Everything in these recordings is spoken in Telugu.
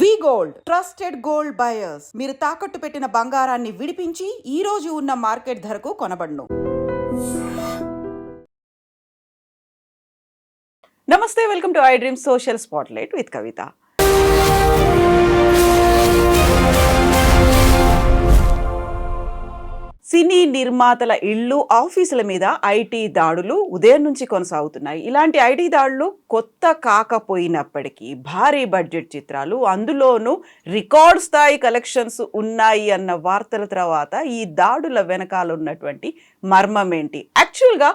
V gold. Trusted gold buyers. మీరు తాకట్టు పెట్టిన బంగారాన్ని విడిపించి ఈ రోజు ఉన్న మార్కెట్ ధరకు కొనబడును. నమస్తే welcome to iDream social spotlight with Kavitha. Cine నిర్మాతల ఇళ్ళు ఆఫీసుల మీద ఐటీ దాడులు ఉదయం నుంచి కొనసాగుతున్నాయి. ఇలాంటి ఐటీ దాడులు కొత్త కాకపోయినప్పటికీ భారీ బడ్జెట్ చిత్రాలు అందులోనూ రికార్డ్ స్థాయి కలెక్షన్స్ ఉన్నాయి అన్న వార్తల తర్వాత ఈ దాడుల వెనకాల ఉన్నటువంటి మర్మం ఏంటి? యాక్చువల్గా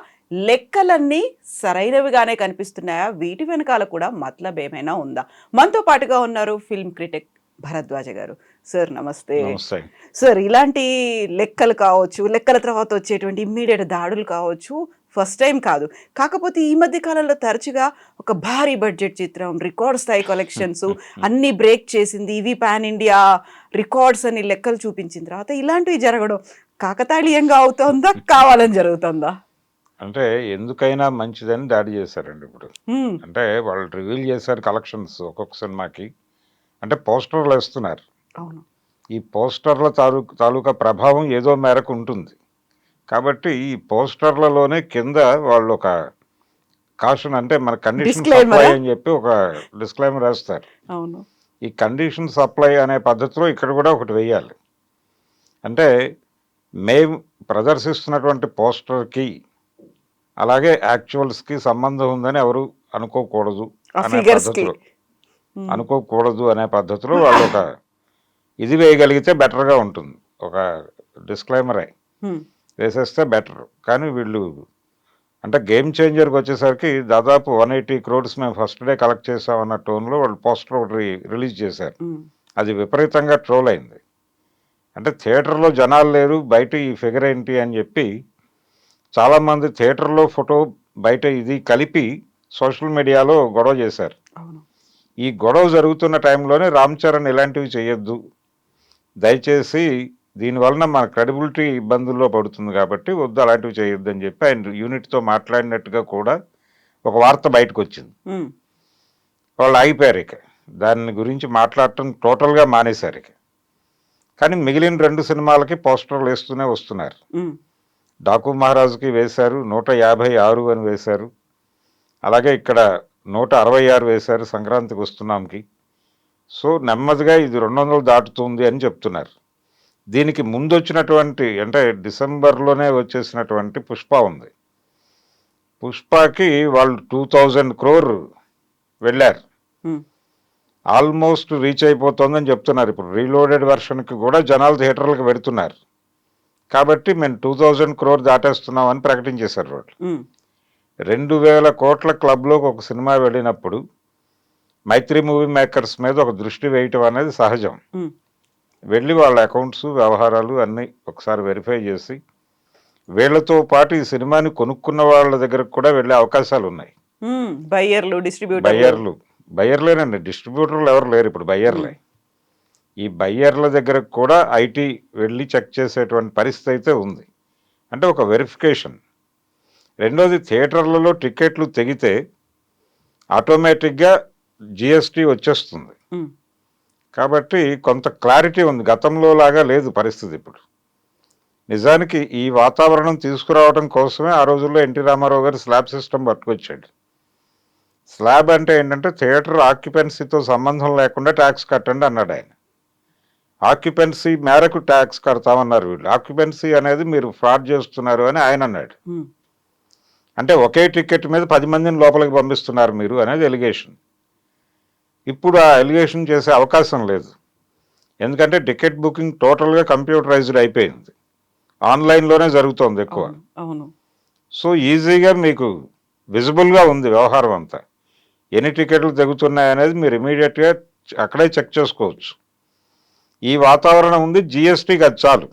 లెక్కలన్నీ సరైనవిగానే కనిపిస్తున్నాయా? వీటి వెనకాల కూడా మతలబ్ ఏమైనా ఉందా? మనతో పాటుగా ఉన్నారు ఫిల్మ్ క్రిటిక్ భరద్వాజ గారు. సార్ నమస్తే. సార్ ఇలాంటి లెక్కలు కావచ్చు లెక్కల తర్వాత వచ్చేటువంటి ఇమ్మీడియట్ దాడులు కావచ్చు ఫస్ట్ టైం కాదు. కాకపోతే ఈ మధ్య కాలంలో తరచుగా ఒక భారీ బడ్జెట్ చిత్రం రికార్డ్ స్థాయి కలెక్షన్స్ అన్ని బ్రేక్ చేసింది. ఇవి పాన్ ఇండియా రికార్డ్స్ అని లెక్కలు చూపించిన తర్వాత ఇలాంటివి జరగడం కాకతాళీయంగా అవుతుందా కావాలని జరుగుతుందా? అంటే ఎందుకైనా మంచిదని దాడి చేశారండి ఇప్పుడు. అంటే వాళ్ళు రివీల్ చేశారు కలెక్షన్స్ ఒక్కొక్క సినిమాకి. అంటే పోస్టర్లు వేస్తున్నారు. అవును. ఈ పోస్టర్ల తాలూకు తాలూకా ప్రభావం ఏదో మేరకు ఉంటుంది. కాబట్టి ఈ పోస్టర్లలోనే కింద వాళ్ళు ఒక కాషన్ అంటే మన కండిషన్ సప్లై? అని చెప్పి ఒక డిస్క్లైమర్ వేస్తారు. అవును. ఈ కండిషన్ సప్లై అనే పద్ధతిలో ఇక్కడ కూడా ఒకటి వేయాలి. అంటే మేము ప్రదర్శిస్తున్నటువంటి పోస్టర్కి అలాగే యాక్చువల్స్కి సంబంధం ఉందని ఎవరు అనుకోకూడదు అనే. పద్ధతిలో. అనుకోకూడదు అనే పద్ధతిలో వాళ్ళు ఒక ఇది వేయగలిగితే బెటర్గా ఉంటుంది. ఒక డిస్క్లైమరే. వేసేస్తే బెటర్. కానీ వీళ్ళు అంటే గేమ్ చేంజర్కి వచ్చేసరికి దాదాపు వన్ ఎయిటీ క్రోడ్స్ మేము ఫస్ట్ డే కలెక్ట్ చేసామన్న టోన్లో వాళ్ళు పోస్టర్ ఒకటి రిలీజ్ చేశారు. అది విపరీతంగా ట్రోల్ అయింది. అంటే థియేటర్లో జనాలు లేరు బయట ఈ ఫిగర్ ఏంటి అని చెప్పి చాలామంది థియేటర్లో ఫోటో బయట ఇది కలిపి సోషల్ మీడియాలో గొడవ చేశారు. ఈ గొడవ జరుగుతున్న టైంలోనే రామ్ చరణ్ ఇలాంటివి చేయొద్దు. దయచేసి దీనివలన మన క్రెడిబిలిటీ ఇబ్బందుల్లో పడుతుంది కాబట్టి వద్దు అలాంటివి చేయొద్దు అని చెప్పి ఆయన యూనిట్తో మాట్లాడినట్టుగా కూడా ఒక వార్త బయటకు వచ్చింది వాళ్ళు ఆగిపోయారు ఇక. దాని గురించి మాట్లాడటం టోటల్గా మానేశారు ఇక. కానీ మిగిలిన రెండు సినిమాలకి పోస్టర్లు వేస్తూనే వస్తున్నారు. డాకు మహారాజుకి వేశారు నూట యాభై ఆరు అని వేశారు. అలాగే ఇక్కడ నూట అరవై ఆరు వేశారు సంక్రాంతికి వస్తున్నాంకి. సో నెమ్మదిగా ఇది రెండు వందలు దాటుతుంది అని చెప్తున్నారు. దీనికి ముందు వచ్చినటువంటి అంటే డిసెంబర్లోనే వచ్చేసినటువంటి పుష్ప ఉంది. పుష్పకి వాళ్ళు టూ థౌజండ్ క్రోర్ వెళ్ళారు. ఆల్మోస్ట్ రీచ్ అయిపోతుందని చెప్తున్నారు. ఇప్పుడు రీలోడెడ్ వెర్షన్కి కూడా జనాలు థియేటర్లకు పెడుతున్నారు కాబట్టి మేము టూ థౌజండ్ క్రోర్ దాటేస్తున్నామని ప్రకటించేశారు వాళ్ళు. రెండు వేల కోట్ల క్లబ్లోకి ఒక సినిమా వెళ్ళినప్పుడు మైత్రి మూవీ మేకర్స్ మీద ఒక దృష్టి వేయటం అనేది సహజం. వెళ్ళి వాళ్ళ అకౌంట్స్ వ్యవహారాలు అన్నీ ఒకసారి వెరిఫై చేసి వీళ్ళతో పాటు ఈ సినిమాని కొనుక్కున్న వాళ్ళ దగ్గరకు కూడా వెళ్ళే అవకాశాలు ఉన్నాయి. బయ్యర్లు డిస్ట్రిబ్యూటర్ బయ్యర్లు. బయ్యర్లేనండి డిస్ట్రిబ్యూటర్లు ఎవరు లేరు ఇప్పుడు బయ్యర్లే. ఈ బయ్యర్ల దగ్గర కూడా ఐటీ వెళ్ళి చెక్ చేసేటువంటి పరిస్థితి అయితే ఉంది. అంటే ఒక వెరిఫికేషన్ రెండోది థియేటర్లలో టికెట్లు తెగితే ఆటోమేటిక్గా జిఎస్టీ వచ్చేస్తుంది. కాబట్టి కొంత క్లారిటీ ఉంది. గతంలో లాగా లేదు పరిస్థితి ఇప్పుడు. నిజానికి ఈ వాతావరణం తీసుకురావడం కోసమే ఆ రోజుల్లో ఎన్టీ రామారావు గారు స్లాబ్ సిస్టమ్ పట్టుకొచ్చాడు. స్లాబ్ అంటే ఏంటంటే థియేటర్ ఆక్యుపెన్సీతో సంబంధం లేకుండా ట్యాక్స్ కట్టండి అన్నాడు ఆయన. ఆక్యుపెన్సీ మేరకు ట్యాక్స్ కడతామన్నారు వీళ్ళు. ఆక్యుపెన్సీ అనేది మీరు ఫ్రాడ్ చేస్తున్నారు అని ఆయన అన్నాడు. మ్మ్. అంటే ఒకే టికెట్ మీద పది మందిని లోపలికి పంపిస్తున్నారు మీరు అనేది ఎలిగేషన్ ఇప్పుడు ఆ ఎలిగేషన్ చేసే అవకాశం లేదు. ఎందుకంటే టికెట్ బుకింగ్ టోటల్గా కంప్యూటరైజ్డ్ అయిపోయింది. ఆన్లైన్లోనే జరుగుతోంది ఎక్కువ. అవును, సో ఈజీగా మీకు విజిబుల్గా ఉంది వ్యవహారం అంతా. ఎన్ని టికెట్లు తెగుతున్నాయి అనేది మీరు ఇమీడియట్గా అక్కడే చెక్ చేసుకోవచ్చు. ఈ వాతావరణం ఉంది జిఎస్టీకి అది చాలు.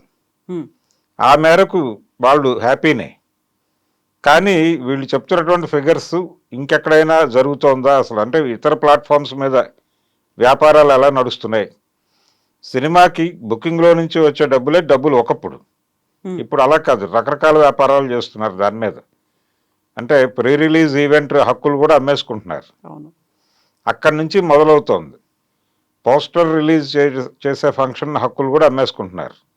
ఆ మేరకు వాళ్ళు హ్యాపీనే. కానీ వీళ్ళు చెప్తున్నటువంటి ఫిగర్స్ ఇంకెక్కడైనా జరుగుతోందా? అసలు అంటే ఇతర ప్లాట్ఫామ్స్ మీద వ్యాపారాలు ఎలా నడుస్తున్నాయి? సినిమాకి బుకింగ్లో నుంచి వచ్చే డబ్బులే డబ్బులు ఒకప్పుడు. ఇప్పుడు అలా కాదు. రకరకాల వ్యాపారాలు చేస్తున్నారు దాని మీద. అంటే ప్రీ రిలీజ్ ఈవెంట్ హక్కులు కూడా అమ్మేసుకుంటున్నారు. అవును. అక్కడి నుంచి మొదలవుతోంది. పోస్టర్ రిలీజ్ చే- చేసే ఫంక్షన్ హక్కులు కూడా అమ్మేసుకుంటున్నారు.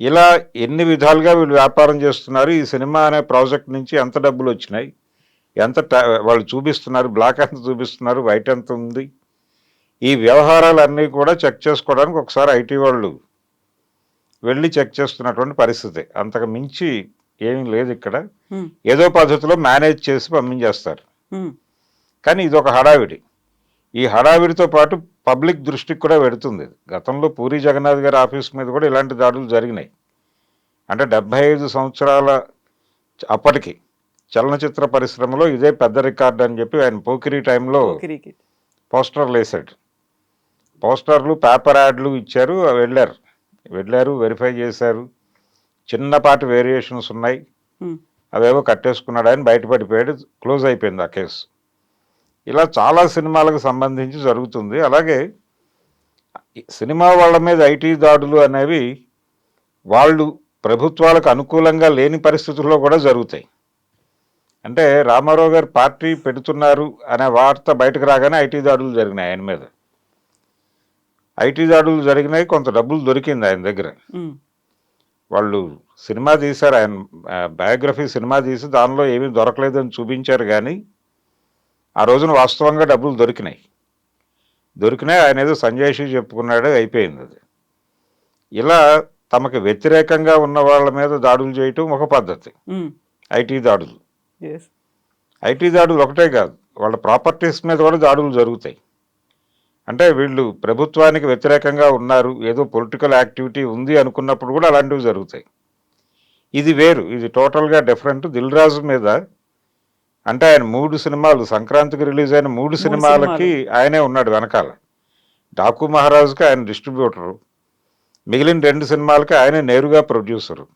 ఇలా ఎన్ని విధాలుగా వీళ్ళు వ్యాపారం చేస్తున్నారు ఈ సినిమా అనే ప్రాజెక్ట్ నుంచి ఎంత డబ్బులు వచ్చినాయి ఎంత వాళ్ళు చూపిస్తున్నారు బ్లాక్ ఎంత చూపిస్తున్నారు వైట్ ఎంత ఉంది ఈ వ్యవహారాలన్నీ కూడా చెక్ చేసుకోవడానికి ఒకసారి ఐటీ వాళ్ళు వెళ్ళి చెక్ చేస్తున్నటువంటి పరిస్థితి. అంతకు మించి ఏమీ లేదు ఇక్కడ. ఏదో పద్ధతిలో మేనేజ్ చేసి పంపించేస్తారు. కానీ ఇది ఒక హడావిడి. ఈ హడావిడితో పాటు పబ్లిక్ దృష్టికి కూడా పెడుతుంది. గతంలో పూరి జగన్నాథ్ గారి ఆఫీస్ మీద కూడా ఇలాంటి దాడులు జరిగినాయి. అంటే డెబ్బై ఐదు సంవత్సరాల అప్పటికి చలనచిత్ర పరిశ్రమలో ఇదే పెద్ద రికార్డు అని చెప్పి ఆయన పోకిరి టైంలో. పోస్టర్లు వేశాడు. పోస్టర్లు పేపర్ యాడ్లు ఇచ్చారు వెళ్ళారు. వెళ్ళారు వెరిఫై చేశారు. చిన్నపాటి వేరియేషన్స్ ఉన్నాయి. అవేవో కట్టేసుకున్నాడు ఆయన బయటపడిపోయాడు క్లోజ్ అయిపోయింది ఆ కేసు. ఇలా చాలా సినిమాలకు సంబంధించి జరుగుతుంది. అలాగే సినిమా వాళ్ళ మీద ఐటీ దాడులు అనేవి వాళ్ళు ప్రభుత్వాలకు అనుకూలంగా లేని పరిస్థితుల్లో కూడా జరుగుతాయి. అంటే రామారావు గారు పార్టీ పెడుతున్నారు అనే వార్త బయటకు రాగానే ఐటీ దాడులు జరిగినాయి ఆయన మీద. ఐటీ దాడులు జరిగినాయి కొంత డబ్బులు దొరికింది ఆయన దగ్గర. వాళ్ళు సినిమా తీశారు ఆయన బయోగ్రఫీ సినిమా తీసి దానిలో ఏమీ దొరకలేదని చూపించారు కానీ ఆ రోజున వాస్తవంగా డబ్బులు దొరికినాయి. దొరికినాయి ఆయన ఏదో సంజయ్ చెప్పుకున్నాడు అయిపోయింది అది. ఇలా తమకు వ్యతిరేకంగా ఉన్న వాళ్ళ మీద దాడులు చేయటం ఒక పద్ధతి. ఐటీ దాడులు. ఐటీ దాడులు ఒకటే కాదు వాళ్ళ ప్రాపర్టీస్ మీద కూడా దాడులు జరుగుతాయి. అంటే వీళ్ళు ప్రభుత్వానికి వ్యతిరేకంగా ఉన్నారు ఏదో పొలిటికల్ యాక్టివిటీ ఉంది అనుకున్నప్పుడు కూడా అలాంటివి జరుగుతాయి. ఇది వేరు ఇది టోటల్గా డిఫరెంట్. దిల్ రాజు మీద అంటే ఆయన మూడు సినిమాలు సంక్రాంతికి రిలీజ్ అయిన మూడు సినిమాలకి ఆయనే ఉన్నాడు వెనకాల. డాకు మహారాజుకి ఆయన డిస్ట్రిబ్యూటరు. మిగిలిన రెండు సినిమాలకి ఆయనే నేరుగా ప్రొడ్యూసరు.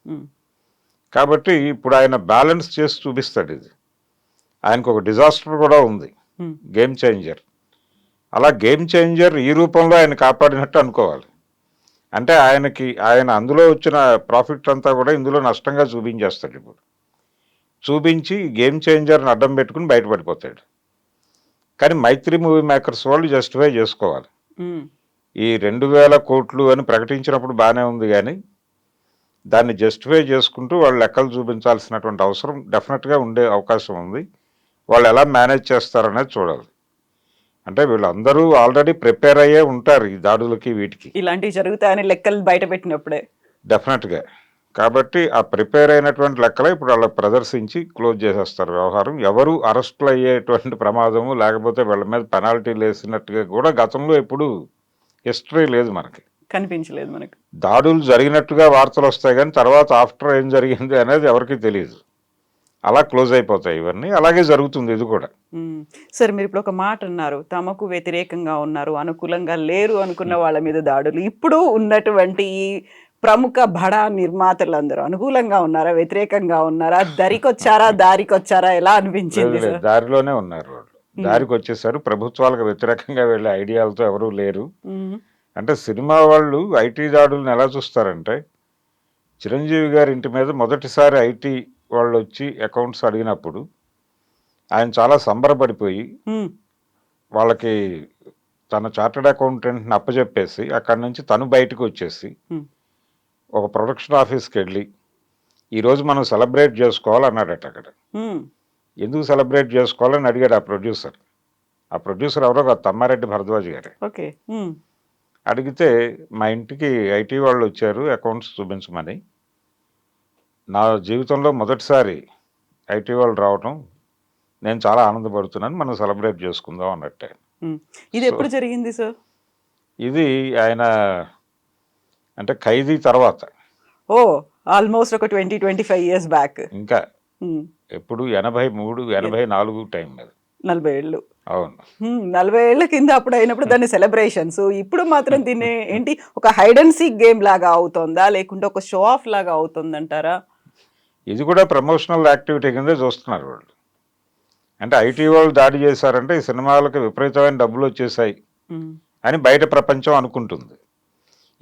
కాబట్టి ఇప్పుడు ఆయన బ్యాలెన్స్ చేసి చూపిస్తాడు ఇది. ఆయనకు ఒక డిజాస్టర్ కూడా ఉంది. Game Changer. అలా గేమ్ చేంజర్ ఈ రూపంలో ఆయన కాపాడినట్టు అనుకోవాలి. అంటే ఆయనకి ఆయన అందులో వచ్చిన ప్రాఫిట్ అంతా కూడా ఇందులో నష్టంగా చూపించేస్తాడు ఇప్పుడు. చూపించి గేమ్ చేంజర్ని అడ్డం పెట్టుకుని బయటపడిపోతాడు. కానీ మైత్రి మూవీ మేకర్స్ వాళ్ళు జస్టిఫై చేసుకోవాలి. ఈ రెండు వేల కోట్లు అని ప్రకటించినప్పుడు బాగానే ఉంది కానీ దాన్ని జస్టిఫై చేసుకుంటూ వాళ్ళు లెక్కలు చూపించాల్సినటువంటి అవసరం డెఫినెట్గా ఉండే అవకాశం ఉంది. వాళ్ళు ఎలా మేనేజ్ చేస్తారనేది చూడాలి. అంటే వీళ్ళందరూ ఆల్రెడీ ప్రిపేర్ అయ్యే ఉంటారు ఈ దాడులకి వీటికి. ఇలాంటివి జరుగుతాయని లెక్కలు బయట పెట్టినప్పుడే. డెఫినెట్గా. కాబట్టి ఆ ప్రిపేర్ అయినటువంటి లెక్కలే ఇప్పుడు వాళ్ళ ప్రదర్శించి క్లోజ్ చేసేస్తారు వ్యవహారం. ఎవరు అరెస్టులు అయ్యేటువంటి ప్రమాదము లేకపోతే వీళ్ళ మీద పెనాల్టీలు వేసినట్టుగా కూడా గతంలో ఎప్పుడు హిస్టరీ లేదు మనకి. కనిపించలేదు మనకు. దాడులు జరిగినట్టుగా వార్తలు వస్తాయి కానీ తర్వాత ఆఫ్టర్ ఏం జరిగింది అనేది ఎవరికీ తెలియదు అలా క్లోజ్ అయిపోతాయి ఇవన్నీ. అలాగే జరుగుతుంది ఇది కూడా. సార్ మీరు ఇప్పుడు ఒక మాట అన్నారు తమకు వ్యతిరేకంగా ఉన్నారు అనుకూలంగా లేరు అనుకున్న వాళ్ళ మీద దాడులు. ఇప్పుడు ఉన్నటువంటి ఈ ప్రముఖ బడా నిర్మాతలందరూ అనుకూలంగా ఉన్నారా? వ్యతిరేకంగా ఉన్నారా? దరికొచ్చారా? దారికొచ్చారా? ఎలా అనిపించింది దారిలోనే ఉన్నారు వాళ్ళు. దారికి వచ్చేసారు ప్రభుత్వాలకు వ్యతిరేకంగా వెళ్ళే ఐడియాలతో ఎవరూ లేరు. అంటే సినిమా వాళ్ళు ఐటీ దాడులను ఎలా చూస్తారంటే చిరంజీవి గారి ఇంటి మీద మొదటిసారి ఐటీ వాళ్ళు వచ్చి అకౌంట్స్ అడిగినప్పుడు ఆయన చాలా సంబరపడిపోయి. వాళ్ళకి తన చార్టెడ్ అకౌంటెంట్ని అప్పచెప్పేసి అక్కడి నుంచి తను బయటకు వచ్చేసి. ఒక ప్రొడక్షన్ ఆఫీస్కి వెళ్ళి ఈరోజు మనం సెలబ్రేట్ చేసుకోవాలన్నాడట అక్కడ. ఎందుకు సెలబ్రేట్ చేసుకోవాలని అడిగాడు ఆ ప్రొడ్యూసర్. ఆ ప్రొడ్యూసర్ ఎవరో కాదు తమ్మారెడ్డి భరద్వాజ్ గారే. ఓకే. అడిగితే మా ఇంటికి ఐటీ వాళ్ళు వచ్చారు అకౌంట్స్ చూపించమని. నా జీవితంలో మొదటిసారి ఐటీ వాళ్ళు రావటం నేను చాలా ఆనందపడుతున్నాను మనం సెలబ్రేట్ చేసుకుందాం అన్నట్టే. ఇది ఎప్పుడు జరిగింది సార్? ఇది ఆయన అంటే ఖైదీ తర్వాత. ఓ ఆల్మోస్ట్ ఒక twenty twenty five years back ఇంకా ఎప్పుడు ఎనభై మూడు ఎనభై నాలుగు టైం మీద నలభై ఏళ్ళు. అవును. హ్మ్, నలభై ఏళ్ళ కింద అప్పుడు అయినప్పుడు దాన్ని సెలబ్రేషన్స్ ఇప్పుడు మాత్రం దీన్ని ఏంటి ఒక హైడ్ అండ్ సీక్ గేమ్ లాగా అవుతుందా? లేకుంటే ఒక షో ఆఫ్ లాగా అవుతుందంటారా? ఇది కూడా ప్రమోషనల్ యాక్టివిటీ కింద చూస్తున్నారు వాళ్ళు. అంటే ఐటీ వాళ్ళు దాడి చేశారంటే ఈ సినిమాలకు విపరీతమైన డబ్బులు వచ్చేసాయి. హ్మ్, అని బయట ప్రపంచం అనుకుంటుంది.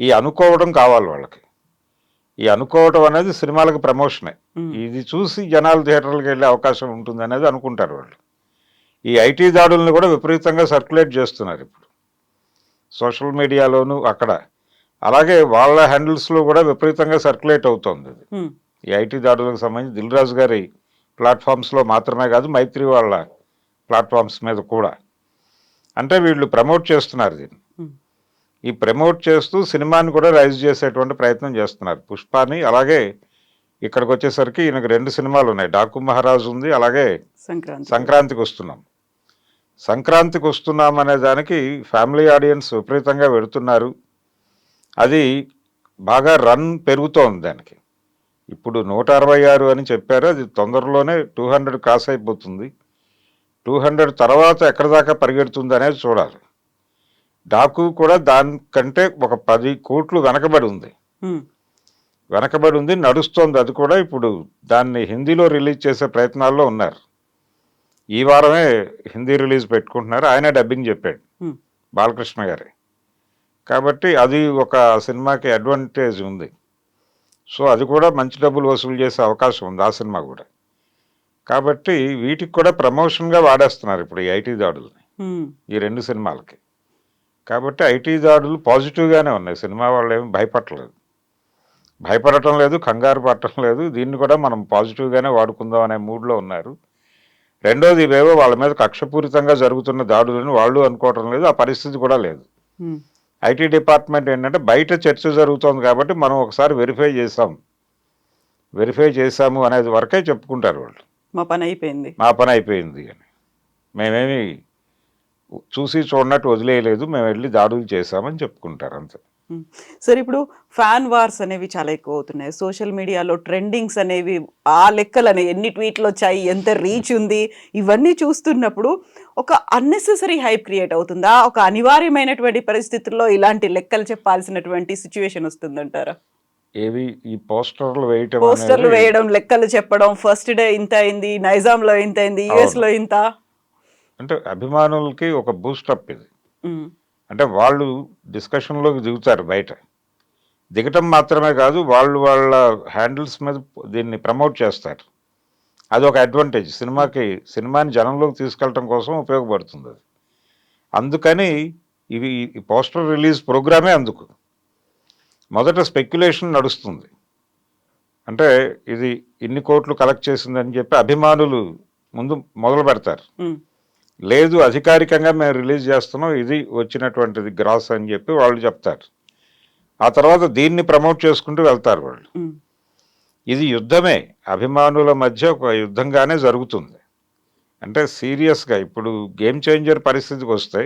ఈ అనుకోవడం కావాలి వాళ్ళకి. ఈ అనుకోవడం అనేది సినిమాలకు ప్రమోషనే ఇది చూసి జనాలు థియేటర్లకు వెళ్ళే అవకాశం ఉంటుంది అనేది అనుకుంటారు వాళ్ళు. ఈ ఐటీ దాడుల్ని కూడా విపరీతంగా సర్క్యులేట్ చేస్తున్నారు ఇప్పుడు. సోషల్ మీడియాలోను అక్కడ. అలాగే వాళ్ళ హ్యాండిల్స్లో కూడా విపరీతంగా సర్క్యులేట్ అవుతోంది ఇది ఉమ్, ఈ ఐటీ దాడులకు సంబంధించి దిల్ రాజు గారి ప్లాట్ఫామ్స్లో మాత్రమే కాదు మైత్రి వాళ్ళ ప్లాట్ఫామ్స్ మీద కూడా. అంటే వీళ్ళు ప్రమోట్ చేస్తున్నారు దీన్ని. ఈ ప్రమోట్ చేస్తూ సినిమాని కూడా రైజ్ చేసేటువంటి ప్రయత్నం చేస్తున్నారు. పుష్పాని అలాగే ఇక్కడికి వచ్చేసరికి ఈయనకు రెండు సినిమాలు ఉన్నాయి. డాకు మహారాజు ఉంది అలాగే సంక్రాంతి సంక్రాంతికి వస్తున్నాం. సంక్రాంతికి వస్తున్నాం అనే దానికి ఫ్యామిలీ ఆడియన్స్ విపరీతంగా వెళుతున్నారు. అది బాగా రన్ పెరుగుతోంది దానికి. ఇప్పుడు నూట అరవై ఆరు అని చెప్పారు. అది తొందరలోనే టూ హండ్రెడ్ క్రాస్ అయిపోతుంది. టూ హండ్రెడ్ తర్వాత ఎక్కడి దాకా పరిగెడుతుంది అనేది చూడాలి. డాకు కూడా దానికంటే ఒక పది కోట్లు వెనకబడి ఉంది. వెనకబడి ఉంది నడుస్తోంది. అది కూడా ఇప్పుడు దాన్ని హిందీలో రిలీజ్ చేసే ప్రయత్నాల్లో ఉన్నారు. ఈ వారమే హిందీ రిలీజ్ పెట్టుకుంటున్నారు. ఆయన డబ్బింగ్ చెప్పాడు. బాలకృష్ణ గారే. కాబట్టి అది ఒక సినిమాకి అడ్వాంటేజ్ ఉంది. సో అది కూడా మంచి డబ్బులు వసూలు చేసే అవకాశం ఉంది ఆ సినిమా కూడా. కాబట్టి వీటికి కూడా ప్రమోషన్గా వాడేస్తున్నారు ఇప్పుడు ఈ ఐటీ దాడుల్ని. ఈ రెండు సినిమాలకి. కాబట్టి ఐటీ దాడులు పాజిటివ్గానే ఉన్నాయి. సినిమా వాళ్ళు ఏమి భయపడలేదు భయపడటం లేదు కంగారు పడటం లేదు. దీన్ని కూడా మనం పాజిటివ్గానే వాడుకుందాం అనే మూడ్లో ఉన్నారు. రెండోది ఇవేవో వాళ్ళ మీద కక్షపూరితంగా జరుగుతున్న దాడులని వాళ్ళు అనుకోవటం లేదు ఆ పరిస్థితి కూడా లేదు. ఐటీ డిపార్ట్మెంట్ ఏంటంటే బయట చర్చ జరుగుతోంది కాబట్టి మనం ఒకసారి వెరిఫై చేసాం. వెరిఫై చేశాము అనేది వరకే చెప్పుకుంటారు వాళ్ళు. మా పని అయిపోయింది. మా పని అయిపోయింది అని. మేమేమి చూసి చూడనట్టు వదిలేయలేదు మేము వెళ్ళి దాడులు చేశామని చెప్పుకుంటారు అంతే. సరే ఇప్పుడు ఫ్యాన్ వార్స్ అనేవి చాలా ఎక్కువ అవుతున్నాయి. సోషల్ మీడియాలో ట్రెండింగ్స్ అనేవి ఆ లెక్కలని ఎన్ని ట్వీట్లు వచ్చాయి ఎంత రీచ్ ఉంది ఇవన్నీ చూస్తున్నప్పుడు ఒక అన్నెసెసరీ హైప్ క్రియేట్ అవుతుందా? ఒక అనివార్యమైనటువంటి పరిస్థితుల్లో ఇలాంటి లెక్కలు చెప్పాల్సినటువంటి సిచ్యువేషన్ వస్తుందంటారా? ఏవి? ఈ పోస్టర్లు వేయటం పోస్టర్లు వేయడం లెక్కలు చెప్పడం ఫస్ట్ డే ఇంత అయింది నైజాంలో ఇంత అయింది యుఎస్లో ఇంత అంటే అభిమానులకి ఒక బూస్టప్ ఇది. అంటే వాళ్ళు డిస్కషన్లోకి దిగుతారు బయట. దిగటం మాత్రమే కాదు వాళ్ళు వాళ్ళ హ్యాండిల్స్ మీద దీన్ని ప్రమోట్ చేస్తారు. అది ఒక అడ్వాంటేజ్ సినిమాకి సినిమాని జనంలోకి తీసుకెళ్ళటం కోసం ఉపయోగపడుతుంది అది. అందుకని ఇవి ఈ పోస్టర్ రిలీజ్ ప్రోగ్రామే అందుకు? మొదట స్పెక్యులేషన్ నడుస్తుంది. అంటే ఇది ఇన్ని కోట్లు కలెక్ట్ చేసిందని చెప్పి అభిమానులు ముందు మొదలు పెడతారు. లేదు అధికారికంగా మేము రిలీజ్ చేస్తున్నాం ఇది వచ్చినటువంటిది గ్రాస్ అని చెప్పి వాళ్ళు చెప్తారు. ఆ తర్వాత దీన్ని ప్రమోట్ చేసుకుంటూ వెళ్తారు వాళ్ళు. ఇది యుద్ధమే అభిమానుల మధ్య ఒక యుద్ధంగానే జరుగుతుంది. అంటే సీరియస్గా ఇప్పుడు గేమ్ చేంజర్ పరిస్థితికి వస్తే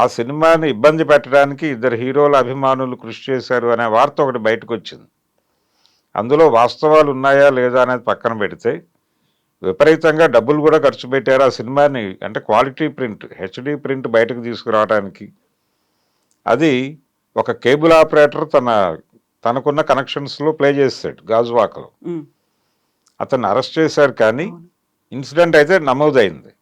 ఆ సినిమాని ఇబ్బంది పెట్టడానికి ఇద్దరు హీరోల అభిమానులు కృషి చేశారు అనే వార్త ఒకటి బయటకు వచ్చింది. అందులో వాస్తవాలు ఉన్నాయా లేదా అనేది పక్కన పెడితే విపరీతంగా డబ్బులు కూడా ఖర్చు పెట్టారు. ఆ సినిమాని అంటే క్వాలిటీ ప్రింట్ హెచ్డి ప్రింట్ బయటకు తీసుకురావడానికి. అది ఒక కేబుల్ ఆపరేటర్ తన తనకున్న కనెక్షన్స్లో ప్లే చేస్తాడు గాజువాకలో. ఉమ్, అతన్ని అరెస్ట్ చేశారు కానీ. ఇన్సిడెంట్ అయితే నమోదైంది.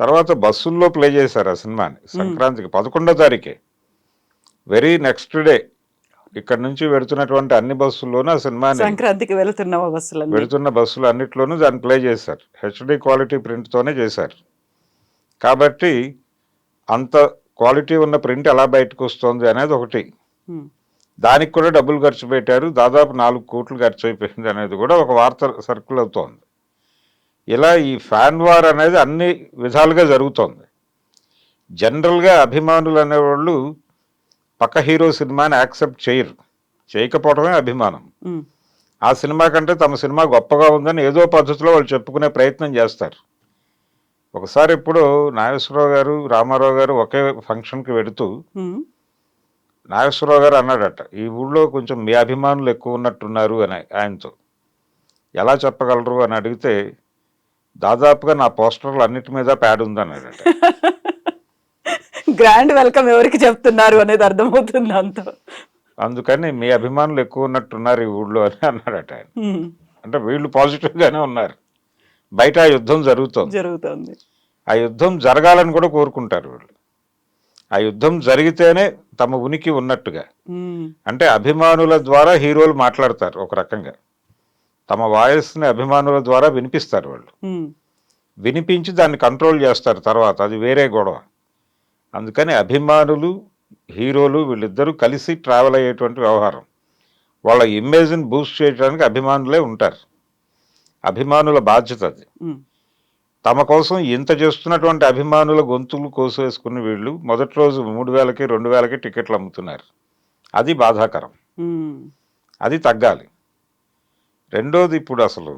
తర్వాత బస్సుల్లో ప్లే చేశారు ఆ సినిమాని సంక్రాంతికి పదకొండో తారీఖే. వెరీ నెక్స్ట్ డే ఇక్కడ నుంచి వెడుతున్నటువంటి అన్ని బస్సుల్లోనూ ఆ సినిమాని సంక్రాంతికి వెళుతున్న బస్సులన్నీ? వెళుతున్న బస్సులు అన్నిట్లోనూ దాన్ని ప్లే చేశారు. హెచ్డి క్వాలిటీ ప్రింట్తోనే చేశారు. కాబట్టి అంత క్వాలిటీ ఉన్న ప్రింట్ ఎలా బయటకు వస్తుంది అనేది ఒకటి. దానికి కూడా డబ్బులు ఖర్చు పెట్టారు. దాదాపు నాలుగు కోట్లు ఖర్చు అయిపోయింది అనేది కూడా ఒక వార్త సర్కిల్ అవుతోంది. ఇలా ఈ ఫ్యాన్ వార్ అనేది అన్ని విధాలుగా జరుగుతోంది. జనరల్గా అభిమానులు అనేవాళ్ళు పక్క హీరో సినిమాని యాక్సెప్ట్ చేయరు. చేయకపోవడమే అభిమానం. ఆ సినిమా కంటే తమ సినిమా గొప్పగా ఉందని ఏదో పద్ధతిలో వాళ్ళు చెప్పుకునే ప్రయత్నం చేస్తారు. ఒకసారి ఇప్పుడు నాగేశ్వరరావు గారు రామారావు గారు ఒకే ఫంక్షన్కి వెడుతూ నాగేశ్వరరావు గారు అన్నాడట ఈ ఊళ్ళో కొంచెం మీ అభిమానులు ఎక్కువ ఉన్నట్టున్నారు అని ఆయనతో. ఎలా చెప్పగలరు? అని అడిగితే దాదాపుగా నా పోస్టర్లు అన్నిటి మీద ప్యాడ్ ఉందన్నాడట. గ్రాండ్ వెల్కమ్ ఎవరికి చెప్తున్నారు అనేది అర్థమవుతుంది అంతా. అందుకని మీ అభిమానులు ఎక్కువ ఉన్నట్టున్నారు ఈ ఊళ్ళో అని అన్నాడట ఆయన. ఉమ్, అంటే వీళ్ళు పాజిటివ్గానే ఉన్నారు. బయట ఆ యుద్ధం జరుగుతోంది. జరుగుతుంది. ఆ యుద్ధం జరగాలని కూడా కోరుకుంటారు వీళ్ళు. ఆ యుద్ధం జరిగితేనే తమ ఉనికి ఉన్నట్టుగా. అంటే అభిమానుల ద్వారా హీరోలు మాట్లాడతారు ఒక రకంగా. తమ వాయిస్ని అభిమానుల ద్వారా వినిపిస్తారు వాళ్ళు. వినిపించి దాన్ని కంట్రోల్ చేస్తారు తర్వాత. అది వేరే గొడవ. అందుకని అభిమానులు హీరోలు వీళ్ళిద్దరూ కలిసి ట్రావెల్ అయ్యేటువంటి వ్యవహారం. వాళ్ళ ఇమేజ్ని బూస్ట్ చేయడానికి అభిమానులే ఉంటారు. అభిమానుల బాధ్యత అది. తమ కోసం ఇంత చేస్తున్నటువంటి అభిమానుల గొంతులు కోసేసుకుని వీళ్ళు మొదటి రోజు మూడు వేలకి రెండు వేలకి టికెట్లు అమ్ముతున్నారు. అది బాధాకరం. అది తగ్గాలి. రెండోది ఇప్పుడు అసలు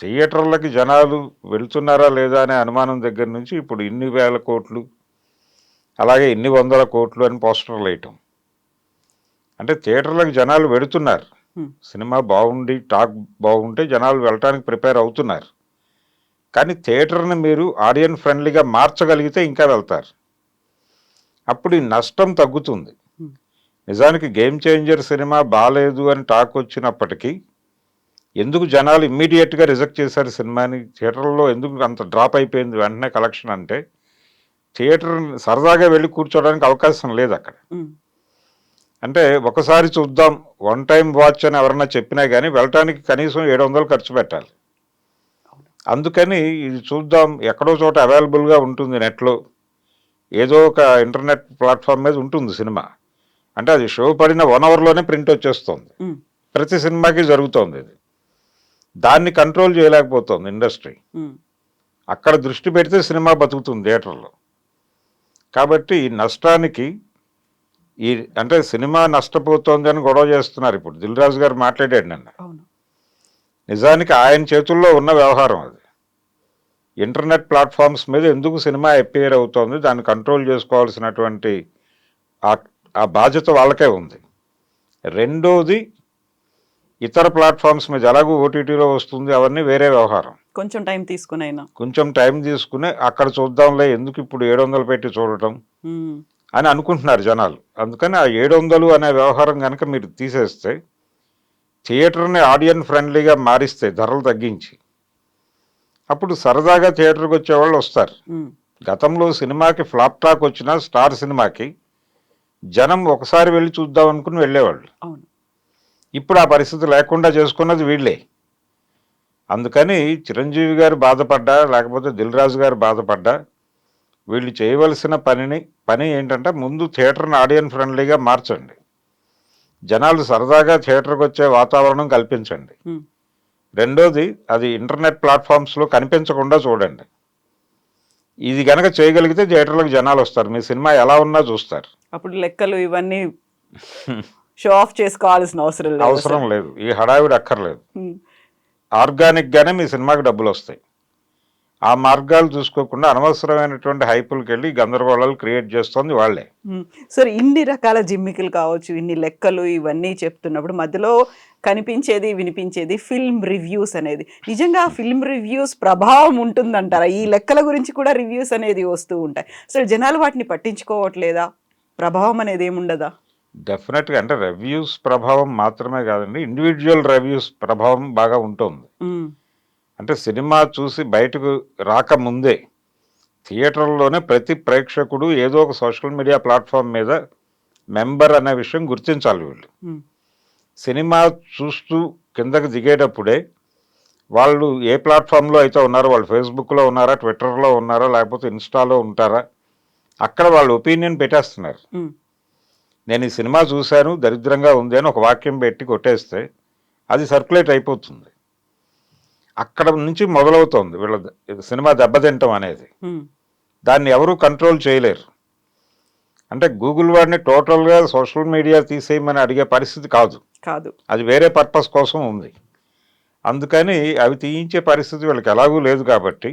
థియేటర్లకి జనాలు వెళ్తున్నారా లేదా అనే అనుమానం దగ్గర నుంచి ఇప్పుడు ఇన్ని వేల కోట్లు అలాగే ఇన్ని వందల కోట్లు అని పోస్టర్లు వేయటం. అంటే థియేటర్లకు జనాలు వెడుతున్నారు. సినిమా బాగుండి టాక్ బాగుంటే జనాలు వెళ్ళటానికి ప్రిపేర్ అవుతున్నారు. కానీ థియేటర్ని మీరు ఆడియన్ ఫ్రెండ్లీగా మార్చగలిగితే ఇంకా వెళ్తారు. అప్పుడు ఈ నష్టం తగ్గుతుంది. నిజానికి గేమ్ చేంజర్ సినిమా బాగాలేదు అని టాక్ వచ్చినప్పటికీ ఎందుకు జనాలు ఇమ్మీడియట్గా రిజెక్ట్ చేశారు సినిమాని? థియేటర్లో ఎందుకు అంత డ్రాప్ అయిపోయింది? వెంటనే కలెక్షన్ అంటే థియేటర్ సరదాగా వెళ్ళి కూర్చోవడానికి అవకాశం లేదు అక్కడ. అంటే ఒకసారి చూద్దాం వన్ టైం వాచ్ అని ఎవరన్నా చెప్పినా కానీ వెళ్ళటానికి కనీసం ఏడు వందలు ఖర్చు పెట్టాలి. అందుకని ఇది చూద్దాం ఎక్కడో చోట అవైలబుల్గా ఉంటుంది నెట్లో. ఏదో ఒక ఇంటర్నెట్ ప్లాట్ఫామ్ మీద ఉంటుంది సినిమా. అంటే అది షో పడిన వన్ అవర్లోనే ప్రింట్ వచ్చేస్తుంది. ప్రతి సినిమాకి జరుగుతోంది ఇది. దాన్ని కంట్రోల్ చేయలేకపోతుంది ఇండస్ట్రీ అక్కడ దృష్టి పెడితే సినిమా బతుకుతుంది థియేటర్లో. కాబట్టి ఈ నష్టానికి ఈ అంటే సినిమా నష్టపోతోంది అని గొడవ చేస్తున్నారు ఇప్పుడు. దిల్ రాజు గారు మాట్లాడాడు నిన్న. నిజానికి ఆయన చేతుల్లో ఉన్న వ్యవహారం అది. ఇంటర్నెట్ ప్లాట్ఫామ్స్ మీద ఎందుకు సినిమా అపేర్ అవుతోంది దాన్ని కంట్రోల్ చేసుకోవాల్సినటువంటి ఆ- ఆ బాధ్యత వాళ్ళకే ఉంది. రెండోది ఇతర ప్లాట్ఫామ్స్ మీద ఎలాగో ఓటీటీలో వస్తుంది అవన్నీ వేరే వ్యవహారం. కొంచెం టైం తీసుకుని అయినా కొంచెం టైం తీసుకుని అక్కడ చూద్దాంలే ఎందుకు ఇప్పుడు ఏడు వందలు పెట్టి చూడటం? అని అనుకుంటున్నారు జనాలు. అందుకని ఆ ఏడు వందలు అనే వ్యవహారం కనుక మీరు తీసేస్తే థియేటర్ని ఆడియన్ ఫ్రెండ్లీగా మారిస్తే ధరలు తగ్గించి అప్పుడు సరదాగా థియేటర్కి వచ్చేవాళ్ళు వస్తారు. గతంలో సినిమాకి ఫ్లాప్ టాక్ వచ్చిన స్టార్ సినిమాకి జనం ఒకసారి వెళ్ళి చూద్దాం అనుకుని వెళ్ళేవాళ్ళు. ఇప్పుడు ఆ పరిస్థితి లేకుండా చేసుకున్నది వీళ్ళే. అందుకని చిరంజీవి గారు బాధపడ్డా లేకపోతే దిల్ రాజు గారు బాధపడ్డా వీళ్ళు చేయవలసిన పనిని పని ఏంటంటే ముందు థియేటర్ని ఆడియన్ ఫ్రెండ్లీగా మార్చండి. జనాలు సరదాగా థియేటర్కి వచ్చే వాతావరణం కల్పించండి. రెండోది అది ఇంటర్నెట్ ప్లాట్ఫామ్స్లో కనిపించకుండా చూడండి. ఇది గనక చేయగలిగితే థియేటర్లకు జనాలు వస్తారు. మీ సినిమా ఎలా ఉన్నా చూస్తారు. అప్పుడు లెక్కలు ఇవన్నీ షో ఆఫ్ చేసుకోవాల్సిన అవసరం లేదు. అవసరం లేదు. ఈ హడావిడి అక్కర్లేదు. ఆర్గానిక్గానే మీ సినిమాకి డబ్బులు వస్తాయి. ఆ మార్గాలు చూసుకోకుండా అనవసరమైనటువంటి హైపులకి వెళ్ళి గందరగోళాలు క్రియేట్ చేస్తుంది వాళ్ళే. సార్ సరే ఇన్ని రకాల జిమ్మికలు కావచ్చు ఇన్ని లెక్కలు ఇవన్నీ చెప్తున్నప్పుడు మధ్యలో కనిపించేది వినిపించేది ఫిల్మ్ రివ్యూస్ అనేది. నిజంగా ఫిల్మ్ రివ్యూస్ ప్రభావం ఉంటుందంటారా? ఈ లెక్కల గురించి కూడా రివ్యూస్ అనేది వస్తూ ఉంటాయి. అసలు జనాలు వాటిని పట్టించుకోవట్లేదా? ప్రభావం అనేది ఏముండదా? డెఫినెట్గా అంటే రివ్యూస్ ప్రభావం మాత్రమే కాదండి ఇండివిజువల్ రివ్యూస్ ప్రభావం బాగా ఉంటుంది. అంటే సినిమా చూసి బయటకు రాకముందే థియేటర్లోనే ప్రతి ప్రేక్షకుడు ఏదో ఒక సోషల్ మీడియా ప్లాట్ఫామ్ మీద మెంబర్ అనే విషయం గుర్తించాలి వీళ్ళు. సినిమా చూస్తూ కిందకి దిగేటప్పుడే వాళ్ళు ఏ ప్లాట్ఫామ్లో అయితే ఉన్నారో వాళ్ళు ఫేస్బుక్లో ఉన్నారా ట్విట్టర్లో ఉన్నారా లేకపోతే ఇన్స్టాలో ఉంటారా అక్కడ వాళ్ళు ఒపీనియన్ పెట్టేస్తున్నారు. నేను ఈ సినిమా చూశాను దరిద్రంగా ఉంది అని ఒక వాక్యం పెట్టి కొట్టేస్తే అది సర్క్యులేట్ అయిపోతుంది. అక్కడ నుంచి మొదలవుతోంది వీళ్ళ సినిమా దెబ్బతింటం అనేది. దాన్ని ఎవరూ కంట్రోల్ చేయలేరు. అంటే గూగుల్ వాడిని టోటల్గా సోషల్ మీడియా తీసేయమని అడిగే పరిస్థితి కాదు. కాదు. అది వేరే పర్పస్ కోసం ఉంది. అందుకని అవి తీయించే పరిస్థితి వీళ్ళకి ఎలాగూ లేదు కాబట్టి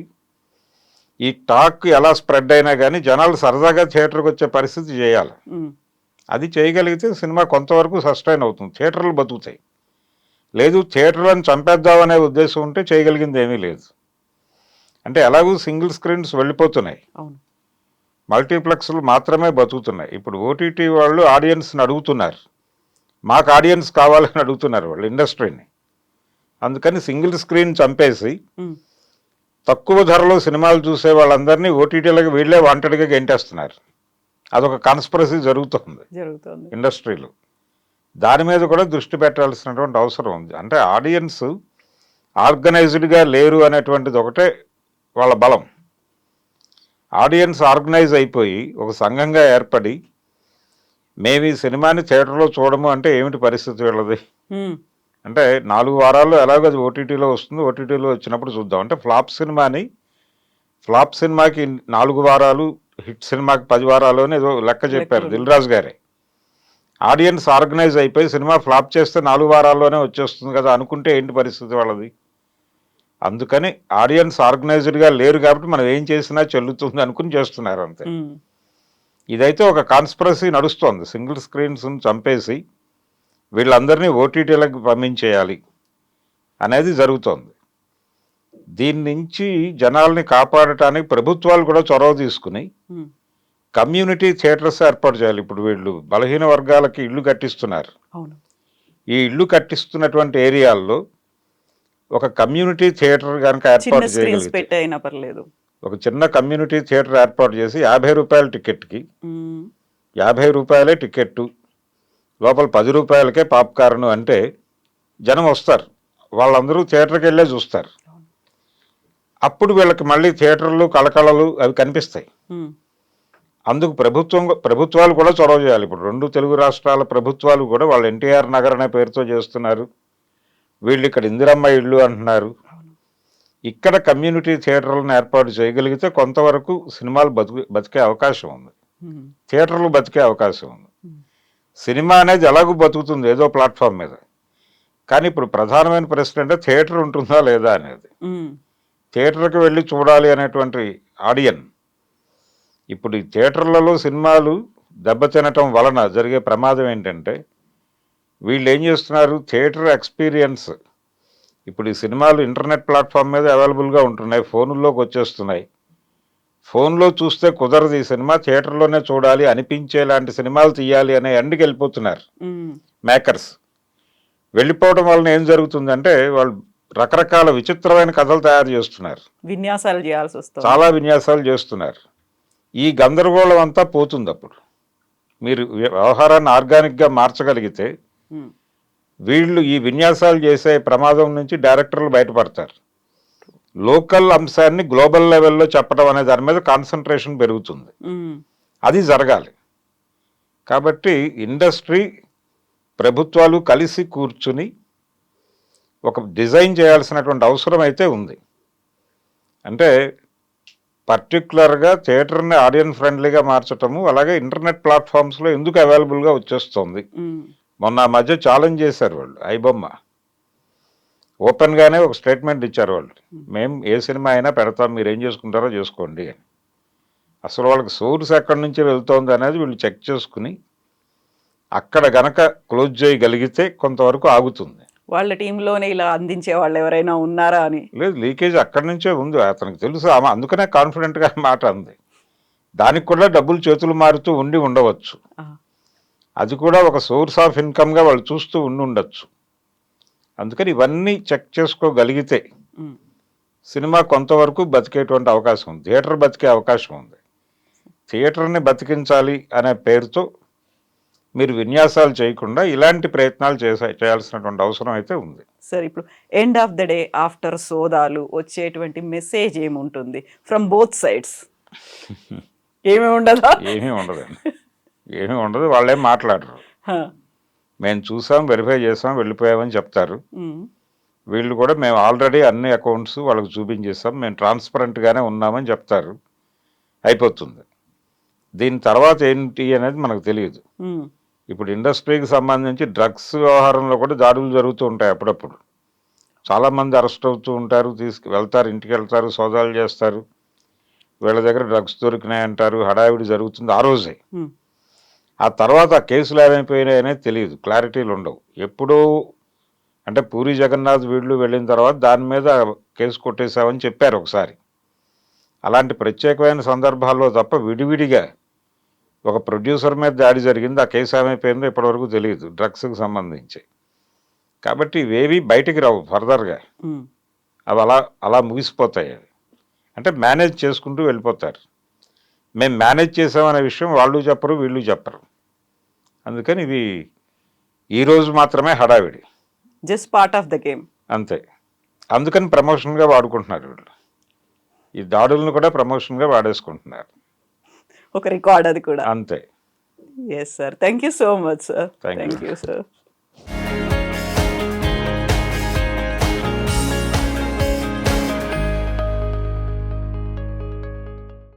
ఈ టాక్ ఎలా స్ప్రెడ్ అయినా కానీ జనాలు సరదాగా థియేటర్కి వచ్చే పరిస్థితి చేయాలి. అది చేయగలిగితే సినిమా కొంతవరకు సస్టైన్ అవుతుంది. థియేటర్లు బతుకుతాయి. లేదు థియేటర్లను చంపేద్దామనే ఉద్దేశం ఉంటే చేయగలిగింది ఏమీ లేదు. అంటే ఎలాగూ సింగిల్ స్క్రీన్స్ వెళ్ళిపోతున్నాయి. మల్టీప్లెక్స్లు మాత్రమే బతుకుతున్నాయి. ఇప్పుడు ఓటీటీ వాళ్ళు ఆడియన్స్ని అడుగుతున్నారు. మాకు ఆడియన్స్ కావాలని అడుగుతున్నారు వాళ్ళు ఇండస్ట్రీని. అందుకని సింగిల్ స్క్రీన్ చంపేసి తక్కువ ధరలో సినిమాలు చూసే వాళ్ళందరినీ ఓటీటీలకు వీళ్ళే వాంటెడ్గా గెంటేస్తున్నారు. అదొక కాన్స్పరసీ జరుగుతుంది. జరుగుతుంది. ఇండస్ట్రీలో. దాని మీద కూడా దృష్టి పెట్టాల్సినటువంటి అవసరం ఉంది. అంటే ఆడియన్స్ ఆర్గనైజ్డ్గా లేరు అనేటువంటిది ఒకటే వాళ్ళ బలం. ఆడియన్స్ ఆర్గనైజ్ అయిపోయి ఒక సంఘంగా ఏర్పడి మేము ఈ సినిమాని థియేటర్లో చూడము అంటే ఏమిటి పరిస్థితి వీళ్ళది? అంటే నాలుగు వారాల్లో ఎలాగో అది ఓటీటీలో వస్తుంది. ఓటీటీలో వచ్చినప్పుడు చూద్దాం. అంటే ఫ్లాప్ సినిమాని ఫ్లాప్ సినిమాకి నాలుగు వారాలు హిట్ సినిమాకి పది వారాలు అని ఏదో లెక్క చెప్పారు. దిల్ రాజు గారే. ఆడియన్స్ ఆర్గనైజ్ అయిపోయి సినిమా ఫ్లాప్ చేస్తే నాలుగు వారాల్లోనే వచ్చేస్తుంది కదా అనుకుంటే ఏంటి పరిస్థితి వాళ్ళది? అందుకని ఆడియన్స్ ఆర్గనైజ్డ్గా లేరు కాబట్టి మనం ఏం చేసినా చెల్లుతుంది అనుకుని చేస్తున్నారు అంతే. ఇదైతే ఒక కాన్స్పరసీ నడుస్తోంది. సింగిల్ స్క్రీన్స్ చంపేసి వీళ్ళందరినీ ఓటీటీలకు పంపించేయాలి అనేది జరుగుతోంది. దీని నుంచి జనాల్ని కాపాడటానికి ప్రభుత్వాలు కూడా చొరవ తీసుకుని కమ్యూనిటీ థియేటర్స్ ఏర్పాటు చేయాలి ఇప్పుడు వీళ్ళు. బలహీన వర్గాలకి ఇల్లు కట్టిస్తున్నారు. ఈ ఇల్లు కట్టిస్తున్నటువంటి ఏరియాల్లో ఒక కమ్యూనిటీ థియేటర్ కనుక ఏర్పాటు చేయగలిగితే పర్లేదు. ఒక చిన్న కమ్యూనిటీ థియేటర్ ఏర్పాటు చేసి యాభై రూపాయల టికెట్కి యాభై రూపాయలే టికెట్టు లోపల పది రూపాయలకే పాప్కార్న్ అంటే జనం వస్తారు. వాళ్ళందరూ థియేటర్కి వెళ్ళే చూస్తారు. అప్పుడు వీళ్ళకి మళ్ళీ థియేటర్లు కళకళలు అవి కనిపిస్తాయి. అందుకు ప్రభుత్వం ప్రభుత్వాలు కూడా చొరవ చేయాలి. ఇప్పుడు రెండు తెలుగు రాష్ట్రాల ప్రభుత్వాలు కూడా వాళ్ళు ఎన్టీఆర్ నగర్ అనే పేరుతో చేస్తున్నారు. వీళ్ళు ఇక్కడ ఇందిరమ్మ ఇళ్ళు అంటున్నారు. ఇక్కడ కమ్యూనిటీ థియేటర్లను ఏర్పాటు చేయగలిగితే కొంతవరకు సినిమాలు బతుకు బతికే అవకాశం ఉంది. థియేటర్లు బతికే అవకాశం ఉంది. సినిమా అనేది ఎలాగూ బతుకుతుంది ఏదో ప్లాట్ఫామ్ మీద. కానీ ఇప్పుడు ప్రధానమైన ప్రశ్న అంటే థియేటర్ ఉంటుందా లేదా అనేది. థియేటర్కి వెళ్ళి చూడాలి అనేటువంటి ఆడియన్. ఇప్పుడు ఈ థియేటర్లలో సినిమాలు దెబ్బతినటం వలన జరిగే ప్రమాదం ఏంటంటే వీళ్ళు ఏం చేస్తున్నారు? Theatre experience. ఇప్పుడు ఈ సినిమాలు ఇంటర్నెట్ ప్లాట్ఫామ్ మీద అవైలబుల్గా ఉంటున్నాయి ఫోనుల్లోకి వచ్చేస్తున్నాయి. ఫోన్లో చూస్తే కుదరదు ఈ సినిమా థియేటర్లోనే చూడాలి అనిపించేలాంటి సినిమాలు తీయాలి అనే ఎండ్కి వెళ్ళిపోతున్నారు మేకర్స్. వెళ్ళిపోవడం వలన ఏం జరుగుతుందంటే వాళ్ళు రకరకాల విచిత్రమైన కథలు తయారు చేస్తున్నారు. విన్యాసాలు చేయాల్సి వస్తుంది. చాలా విన్యాసాలు చేస్తున్నారు. ఈ గందరగోళం అంతా పోతుంది అప్పుడు. మీరు వ్యవహారాన్ని ఆర్గానిక్గా మార్చగలిగితే వీళ్ళు ఈ విన్యాసాలు చేసే ప్రమాదం నుంచి డైరెక్టర్లు బయటపడతారు. లోకల్ అంశాన్ని గ్లోబల్ లెవెల్లో చెప్పడం అనే దాని మీద కాన్సన్ట్రేషన్ పెరుగుతుంది. అది జరగాలి. కాబట్టి ఇండస్ట్రీ ప్రభుత్వాలు కలిసి కూర్చుని ఒక డిజైన్ చేయాల్సినటువంటి అవసరం అయితే ఉంది. అంటే పర్టికులర్గా థియేటర్ని ఆడియన్స్ ఫ్రెండ్లీగా మార్చటము అలాగే ఇంటర్నెట్ ప్లాట్ఫామ్స్లో ఎందుకు అవైలబుల్గా వచ్చేస్తుంది? మొన్న ఆ మధ్య ఛాలెంజ్ చేశారు వాళ్ళు ఐబొమ్మ. ఓపెన్గానే ఒక స్టేట్మెంట్ ఇచ్చారు వాళ్ళు మేము ఏ సినిమా అయినా పెడతాం మీరు ఏం చేసుకుంటారో చేసుకోండి అని. అసలు వాళ్ళకి సోర్స్ ఎక్కడి నుంచి వెళ్తోంది అనేది వీళ్ళు చెక్ చేసుకుని అక్కడ గనక క్లోజ్ చేయగలిగితే కొంతవరకు ఆగుతుంది. వాళ్ళ టీంలోనే ఇలా అందించే వాళ్ళు ఎవరైనా ఉన్నారా అని. లేదు లీకేజ్ అక్కడి నుంచే ఉంది. అతనికి తెలుసు ఆమె అందుకనే కాన్ఫిడెంట్గా మాట అంది. దానికి కూడా డబ్బులు చేతులు మారుతూ ఉండి ఉండవచ్చు. అది కూడా ఒక సోర్స్ ఆఫ్ ఇన్కమ్గా వాళ్ళు చూస్తూ ఉండి ఉండొచ్చు. అందుకని ఇవన్నీ చెక్ చేసుకోగలిగితే సినిమా కొంతవరకు బతికేటువంటి అవకాశం ఉంది. థియేటర్ బతికే అవకాశం ఉంది. థియేటర్ని బతికించాలి అనే పేరుతో మీరు విన్యాసాలు చేయకుండా ఇలాంటి ప్రయత్నాలు చేసే చేయాల్సినటువంటి అవసరం అయితే ఉంది. సరే ఇప్పుడు end of the day after సోదాలు వచ్చేటువంటి మెసేజ్ ఏముంటుంది? ఫ్రమ్ బోత్ సైడ్స్ ఏమి ఉండదా? ఏమీ ఉండదండి ఏమీ ఉండదు. వాళ్ళేం మాట్లాడరు. మేము చూసాం వెరిఫై చేసాం వెళ్ళిపోయామని చెప్తారు. వీళ్ళు కూడా మేము ఆల్రెడీ అన్ని అకౌంట్స్ వాళ్ళకి చూపించేస్తాం. మేము ట్రాన్స్పరెంట్గానే ఉన్నామని చెప్తారు. అయిపోతుంది. దీని తర్వాత ఏంటి అనేది మనకు తెలియదు. ఇప్పుడు ఇండస్ట్రీకి సంబంధించి డ్రగ్స్ వ్యవహారంలో కూడా దాడులు జరుగుతూ ఉంటాయి అప్పుడప్పుడు. చాలామంది అరెస్ట్ అవుతూ ఉంటారు తీసుకు వెళ్తారు ఇంటికి వెళ్తారు సోదాలు చేస్తారు. వీళ్ళ దగ్గర డ్రగ్స్ దొరికినాయి అంటారు హడావిడి జరుగుతుంది ఆ రోజే. ఆ తర్వాత ఆ కేసులు ఏమైపోయినాయి అనేది తెలియదు క్లారిటీలు ఉండవు. ఎప్పుడూ అంటే పూరి జగన్నాథ్ వీళ్ళు వెళ్ళిన తర్వాత దాని మీద కేసు కొట్టేశామని చెప్పారు ఒకసారి. అలాంటి ప్రత్యేకమైన సందర్భాల్లో తప్ప విడివిడిగా ఒక ప్రొడ్యూసర్ మీద దాడి జరిగింది ఆ కేసు ఏమైపోయిందో ఇప్పటివరకు తెలియదు డ్రగ్స్కి సంబంధించి. కాబట్టి ఇవేవి బయటికి రావు ఫర్దర్గా. అవి అలా అలా ముగిసిపోతాయి అవి. అంటే మేనేజ్ చేసుకుంటూ వెళ్ళిపోతారు. మేము మేనేజ్ చేసామనే విషయం వాళ్ళు చెప్పరు వీళ్ళు చెప్పరు. అందుకని ఇది ఈరోజు మాత్రమే హడావిడి. Just part of the game అంతే. అందుకని ప్రమోషన్గా వాడుకుంటున్నారు వీళ్ళు. ఈ దాడులను కూడా ప్రమోషన్గా వాడేసుకుంటున్నారు. ఒక రికార్డ్ అది కూడా. అంతే. Yes sir thank you so much sir Thank you. Thank you sir